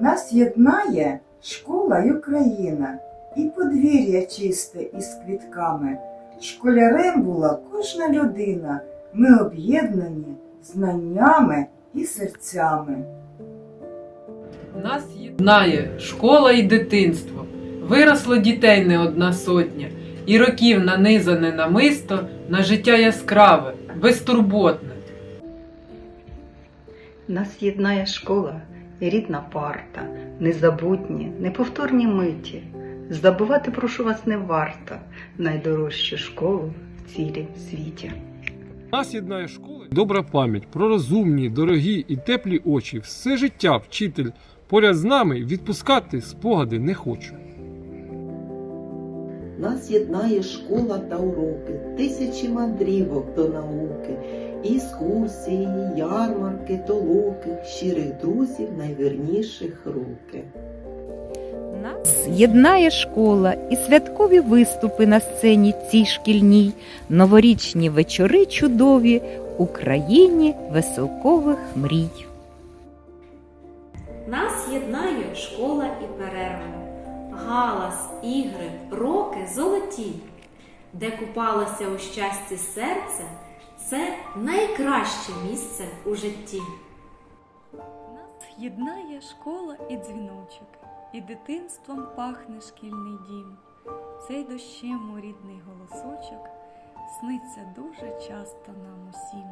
Нас єднає школа й Україна, і подвір'я чисте із квітками. Школярем була кожна людина. Ми об'єднані знаннями і серцями. Нас єднає школа і дитинство. Виросло дітей не одна сотня, і років нанизане намисто на життя яскраве, безтурботне. Нас єднає школа рідна парта, незабутні, неповторні миті. Забувати, прошу вас, не варто найдорожчу школу в цілім світі. Нас єднає школа. Добра пам'ять про розумні, дорогі і теплі очі. Все життя вчитель поряд з нами відпускати спогади не хочу. Нас єднає школа та уроки, тисячі мандрівок до науки, іскурсії, ярмарки, толоки, щирих друзів, найвірніших руки. Нас єднає школа і святкові виступи на сцені цій шкільній, новорічні вечори чудові у країні веселкових мрій. Нас єднає школа і перерва, галас, ігри, роки золоті, де купалося у щасті серце, це найкраще місце у житті. Нас єднає школа і дзвіночок, і дитинством пахне шкільний дім. Цей дощем у рідний голосочок сниться дуже часто нам усім.